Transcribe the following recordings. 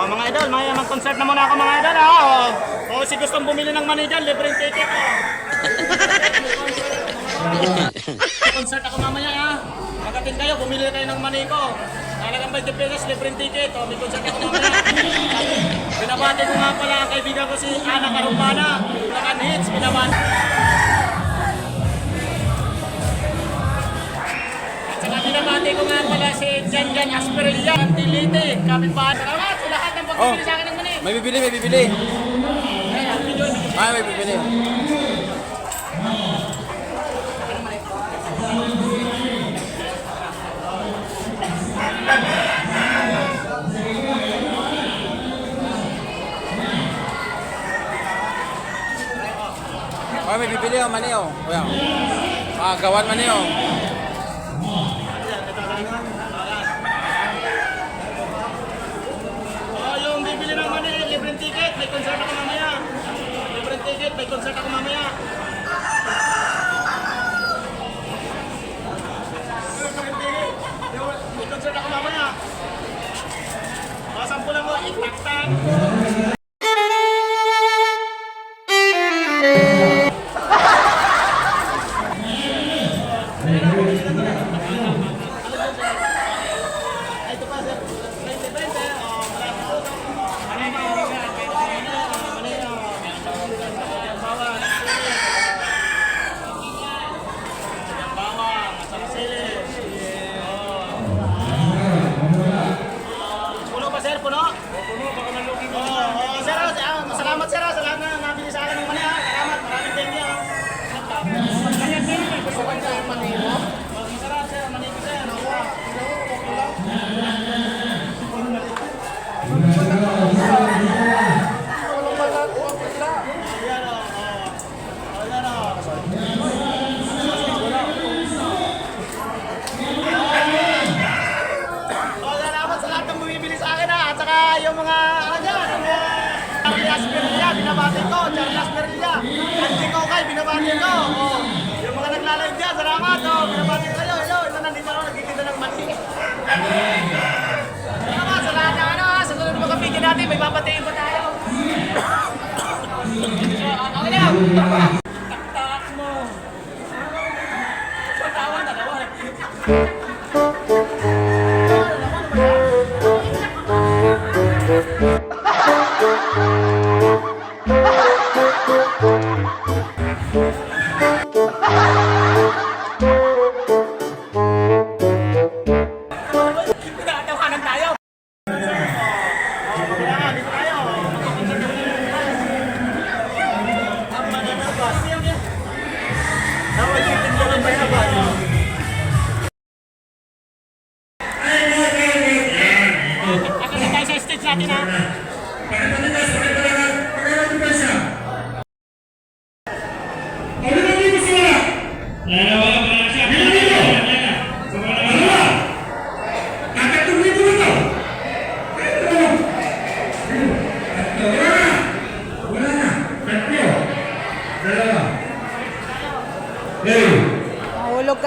Oh, mga idol, may mag-concert na muna ako mga idol ha. Oh. Oh, si gustong bumili ng money dyan, libreng ticket oh. concert ako mamaya ha. Magating kayo, bumili kayo ng money ko. Talagang 20 pesos, libreng ticket. Oh, may concert ako mamaya. Binabati ko nga pala ang kaibigan ko si Ana Karumpana. Nakan hits, binabati. At saka binabati ko nga pala si Jan Jan Asperilla. Ang Tilite, kapit bahay. Salamat pagbibili sa akin ng money. May bibili, may bibili. Ay, ang video, Ah, may bibili. Ah, may bibili oh, mani oh. Kuya. Ah, gawan mani oh. Oh, yung bibili ng money, libreng ticket, may concert ako mamaya. Libreng ticket, may concert ako mamaya. May concert ako mamaya. Oh, sampu lang mo, itaktak. Ay, ito pa, sir. 20, 20. Oh, marami po. Marami po. Mali, oh. Bawang. Bawang. Masarap sili. Oh. Puno pa, sir? Puno? Puno, baka malugi mo. Oo, oo, sir. ah, Salamat, sir. ah, Sa lahat na nabili sa akin ng mani. ah. Salamat. Maraming thank you. ah. Kaya, sir, gusto ko yung mani mo? Masarap, sir. Mani ko, sir. Oo. Ayan o. Oh. Ayan o. Oh, salamat sa lahat ng bumibili sa akin ha. At saka yung mga, ano dyan, yung mga Charles Perilla, binabati ko. Charles Perilla. Andy Kokay, binabati ko. Oh, yung mga naglalayo dyan, salamat. Oh, binabati ko kayo. Hello, ito nandito ako, nagtitinda ng mani. Salamat sa lahat ng ano ha. Sa na mga video natin, may babatiin pa tayo. Okay na. Tak-tak mo. Patawa na naman.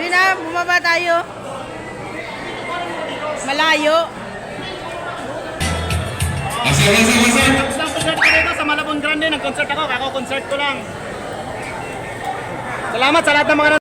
Hindi na, bumaba tayo. Malayo. Tapos lang concert ko dito sa Malabon Grande. Nag-concert ako. Kako concert ko lang. Salamat sa lahat ng mga